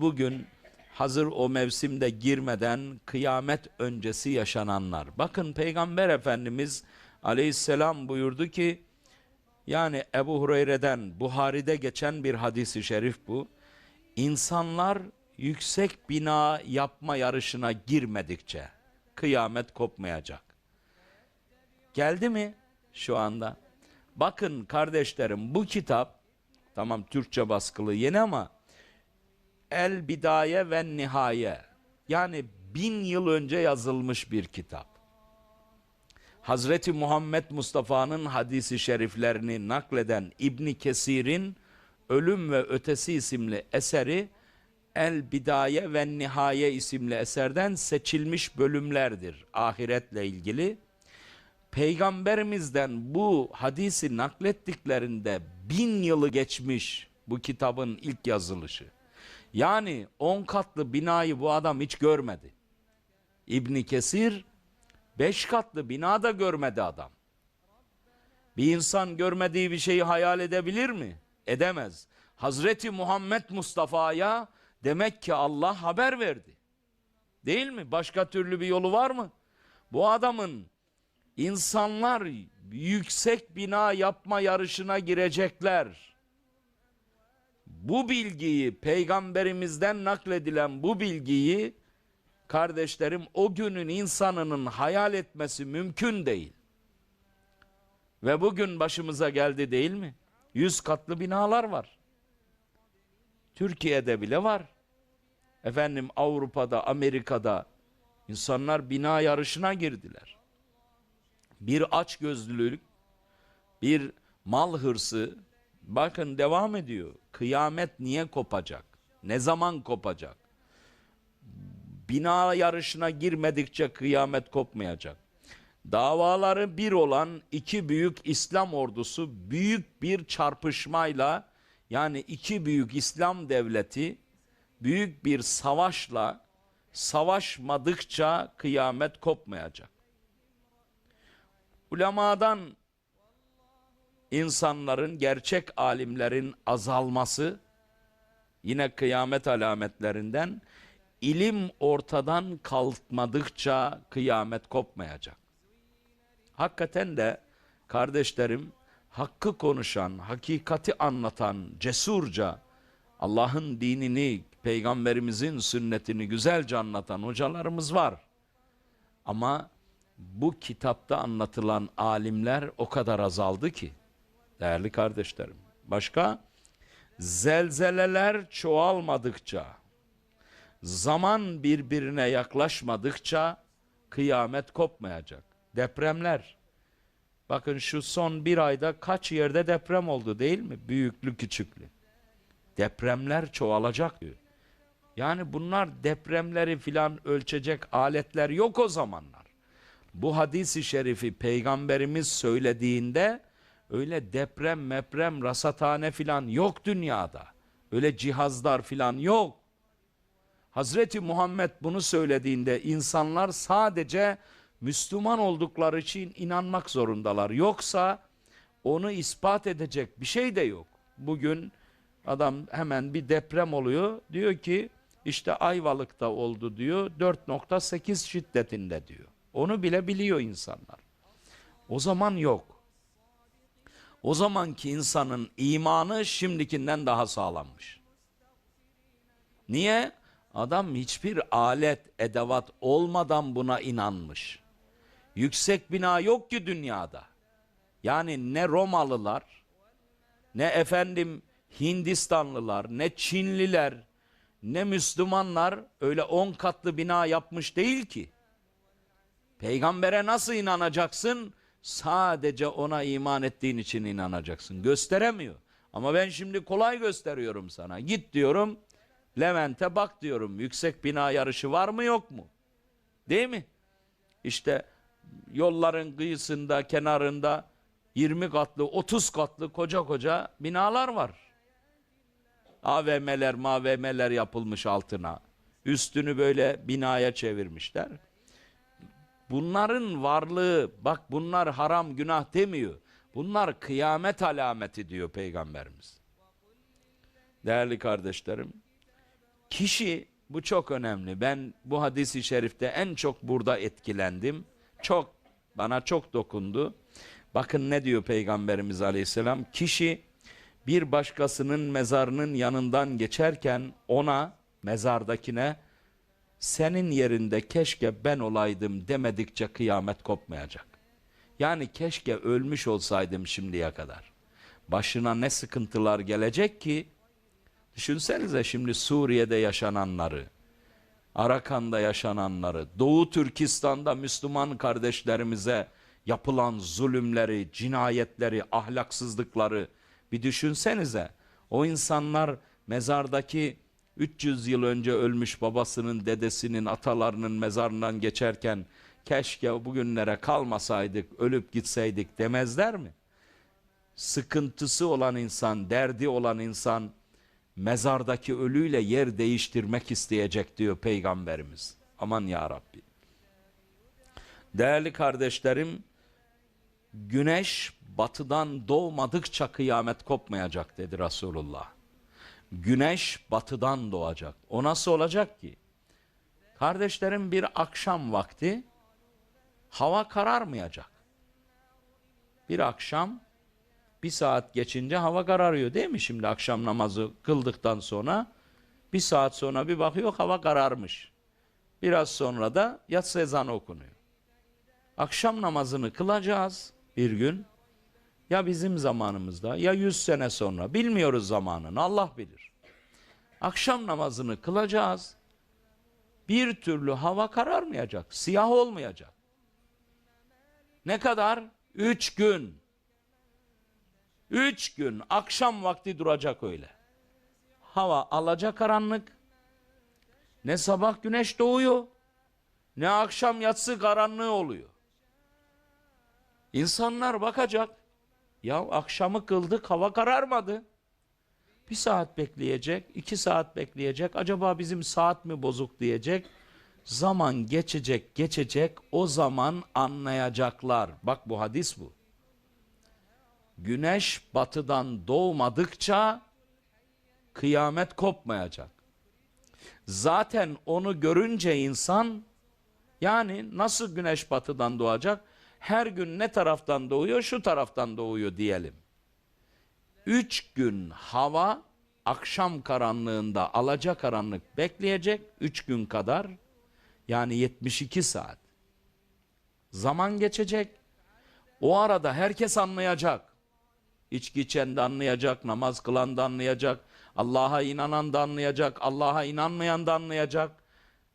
bugün hazır o mevsimde girmeden kıyamet öncesi yaşananlar. Bakın Peygamber Efendimiz aleyhisselam buyurdu ki yani Ebu Hureyre'den Buhari'de geçen bir hadisi şerif bu. İnsanlar yüksek bina yapma yarışına girmedikçe kıyamet kopmayacak. Geldi mi şu anda? Bakın kardeşlerim bu kitap tamam Türkçe baskılı yeni ama El Bidaye ve Nihaye yani bin yıl önce yazılmış bir kitap. Hazreti Muhammed Mustafa'nın hadisi şeriflerini nakleden İbni Kesir'in Ölüm ve Ötesi isimli eseri El Bidaye ve Nihaye isimli eserden seçilmiş bölümlerdir ahiretle ilgili. Peygamberimizden bu hadisi naklettiklerinde bin yılı geçmiş bu kitabın ilk yazılışı. Yani on katlı binayı bu adam hiç görmedi. İbni Kesir beş katlı bina da görmedi adam. Bir insan görmediği bir şeyi hayal edebilir mi? Edemez. Hazreti Muhammed Mustafa'ya demek ki Allah haber verdi. Değil mi? Başka türlü bir yolu var mı? Bu adamın insanlar yüksek bina yapma yarışına girecekler. Bu bilgiyi peygamberimizden nakledilen bu bilgiyi kardeşlerim o günün insanının hayal etmesi mümkün değil. Ve bugün başımıza geldi değil mi? Yüz katlı binalar var. Türkiye'de bile var. Efendim Avrupa'da, Amerika'da insanlar bina yarışına girdiler. Bir açgözlülük, bir mal hırsı, bakın devam ediyor. Kıyamet niye kopacak? Ne zaman kopacak? Bina yarışına girmedikçe kıyamet kopmayacak. Davaları bir olan iki büyük İslam ordusu büyük bir çarpışmayla yani iki büyük İslam devleti büyük bir savaşla savaşmadıkça kıyamet kopmayacak. Ulemadan insanların, gerçek alimlerin azalması yine kıyamet alametlerinden ilim ortadan kalkmadıkça kıyamet kopmayacak. Hakikaten de kardeşlerim hakkı konuşan, hakikati anlatan, cesurca Allah'ın dinini, peygamberimizin sünnetini güzelce anlatan hocalarımız var. Ama bu kitapta anlatılan alimler o kadar azaldı ki değerli kardeşlerim. Başka zelzeleler çoğalmadıkça, zaman birbirine yaklaşmadıkça kıyamet kopmayacak. Depremler. Bakın şu son bir ayda kaç yerde deprem oldu değil mi? Büyüklü küçüklü. Depremler çoğalacak diyor. Yani bunlar depremleri filan ölçecek aletler yok o zamanlar. Bu hadisi şerifi peygamberimiz söylediğinde öyle deprem meprem rasathane filan yok dünyada. Öyle cihazlar filan yok. Hazreti Muhammed bunu söylediğinde insanlar sadece Müslüman oldukları için inanmak zorundalar. Yoksa onu ispat edecek bir şey de yok. Bugün adam hemen bir deprem oluyor. Diyor ki işte Ayvalık'ta oldu diyor. 4.8 şiddetinde diyor. Onu bile biliyor insanlar. O zaman yok. O zamanki insanın imanı şimdikinden daha sağlanmış. Niye? Adam hiçbir alet, edevat olmadan buna inanmış. Yüksek bina yok ki dünyada. Yani ne Romalılar, ne efendim Hindistanlılar, ne Çinliler, ne Müslümanlar öyle on katlı bina yapmış değil ki. Peygambere nasıl inanacaksın? Sadece ona iman ettiğin için inanacaksın. Gösteremiyor. Ama ben şimdi kolay gösteriyorum sana. Git diyorum, Levent'e bak diyorum. Yüksek bina yarışı var mı yok mu? Değil mi? İşte yolların kıyısında, kenarında 20 katlı, 30 katlı koca koca binalar var. AVM'ler, MAVM'ler yapılmış altına. Üstünü böyle binaya çevirmişler. Bunların varlığı, bak bunlar haram günah demiyor. Bunlar kıyamet alameti diyor Peygamberimiz. Değerli kardeşlerim, Kişi bu çok önemli. Ben bu hadisi şerifte en çok burada etkilendim. Çok bana çok dokundu. Bakın ne diyor Peygamberimiz Aleyhisselam? Kişi bir başkasının mezarının yanından geçerken ona mezardakine senin yerinde keşke ben olaydım demedikçe kıyamet kopmayacak. Yani keşke ölmüş olsaydım şimdiye kadar. Başına ne sıkıntılar gelecek ki Düşünsenize şimdi Suriye'de yaşananları, Arakan'da yaşananları, Doğu Türkistan'da Müslüman kardeşlerimize yapılan zulümleri, cinayetleri, ahlaksızlıkları bir düşünsenize. O insanlar mezardaki 300 yıl önce ölmüş babasının, dedesinin, atalarının mezarından geçerken keşke bugünlere kalmasaydık, ölüp gitseydik demezler mi? Sıkıntısı olan insan, derdi olan insan mezardaki ölüyle yer değiştirmek isteyecek diyor Peygamberimiz. Aman ya Rabbi. Değerli kardeşlerim, güneş batıdan doğmadıkça kıyamet kopmayacak dedi Resulullah. Güneş batıdan doğacak. O nasıl olacak ki? Kardeşlerim bir akşam vakti hava kararmayacak. Bir akşam bir saat geçince hava kararıyor değil mi şimdi akşam namazı kıldıktan sonra? Bir saat sonra bir bakıyor hava kararmış. Biraz sonra da yatsı ezanı okunuyor. Akşam namazını kılacağız bir gün. Ya bizim zamanımızda ya yüz sene sonra bilmiyoruz zamanını Allah bilir. Akşam namazını kılacağız. Bir türlü hava kararmayacak, siyah olmayacak. Ne kadar? Üç gün. Üç gün akşam vakti duracak öyle. Hava alaca karanlık. Ne sabah güneş doğuyor. Ne akşam yatsı karanlığı oluyor. İnsanlar bakacak. Ya akşamı kıldık hava kararmadı. Bir saat bekleyecek, iki saat bekleyecek. Acaba bizim saat mi bozuk diyecek. Zaman geçecek, geçecek. O zaman anlayacaklar. Bak bu hadis bu güneş batıdan doğmadıkça kıyamet kopmayacak. Zaten onu görünce insan yani nasıl güneş batıdan doğacak? Her gün ne taraftan doğuyor? Şu taraftan doğuyor diyelim. Üç gün hava akşam karanlığında alaca karanlık bekleyecek. Üç gün kadar yani 72 saat. Zaman geçecek. O arada herkes anlayacak. İçki içen de anlayacak, namaz kılan da anlayacak, Allah'a inanan da anlayacak, Allah'a inanmayan da anlayacak.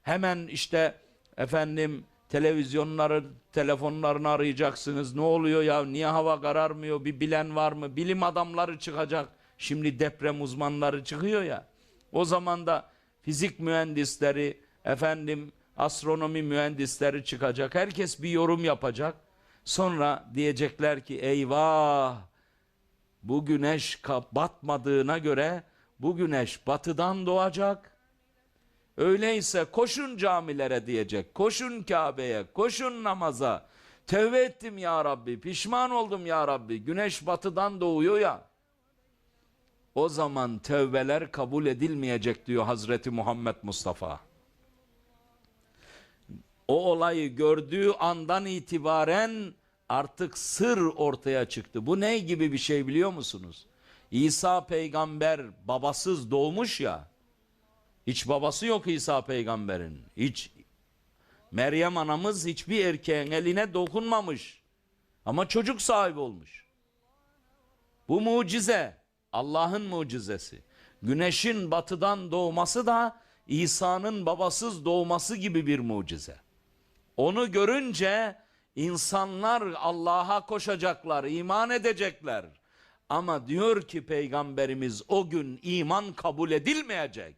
Hemen işte efendim televizyonları, telefonlarını arayacaksınız. Ne oluyor ya? Niye hava kararmıyor? Bir bilen var mı? Bilim adamları çıkacak. Şimdi deprem uzmanları çıkıyor ya. O zaman da fizik mühendisleri, efendim astronomi mühendisleri çıkacak. Herkes bir yorum yapacak. Sonra diyecekler ki eyvah bu güneş batmadığına göre bu güneş batıdan doğacak. Öyleyse koşun camilere diyecek, koşun Kabe'ye, koşun namaza. Tevbe ettim ya Rabbi, pişman oldum ya Rabbi. Güneş batıdan doğuyor ya. O zaman tevbeler kabul edilmeyecek diyor Hazreti Muhammed Mustafa. O olayı gördüğü andan itibaren artık sır ortaya çıktı. Bu ne gibi bir şey biliyor musunuz? İsa peygamber babasız doğmuş ya. Hiç babası yok İsa peygamberin. Hiç Meryem anamız hiçbir erkeğin eline dokunmamış. Ama çocuk sahibi olmuş. Bu mucize Allah'ın mucizesi. Güneşin batıdan doğması da İsa'nın babasız doğması gibi bir mucize. Onu görünce İnsanlar Allah'a koşacaklar, iman edecekler. Ama diyor ki peygamberimiz o gün iman kabul edilmeyecek.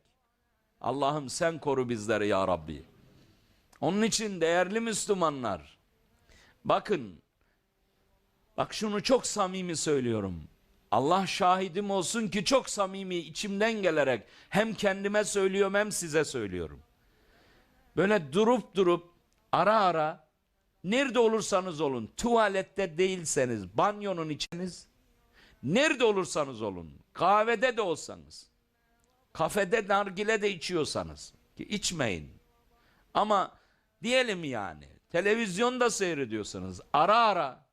Allah'ım sen koru bizleri ya Rabbi. Onun için değerli Müslümanlar, bakın, bak şunu çok samimi söylüyorum. Allah şahidim olsun ki çok samimi içimden gelerek hem kendime söylüyorum hem size söylüyorum. Böyle durup durup ara ara Nerede olursanız olun, tuvalette değilseniz, banyonun içiniz, nerede olursanız olun, kahvede de olsanız, Kafede nargile de içiyorsanız ki içmeyin. Ama diyelim yani televizyonda seyrediyorsanız ara ara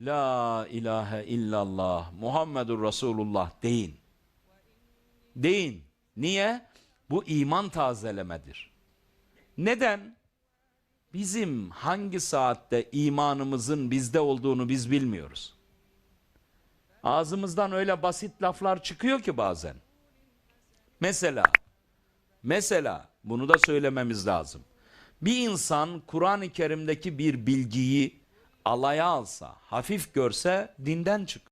La ilahe illallah Muhammedur Resulullah deyin. Deyin. Niye? Bu iman tazelemedir. Neden? Bizim hangi saatte imanımızın bizde olduğunu biz bilmiyoruz. Ağzımızdan öyle basit laflar çıkıyor ki bazen. Mesela, mesela bunu da söylememiz lazım. Bir insan Kur'an-ı Kerim'deki bir bilgiyi alaya alsa, hafif görse dinden çıkar.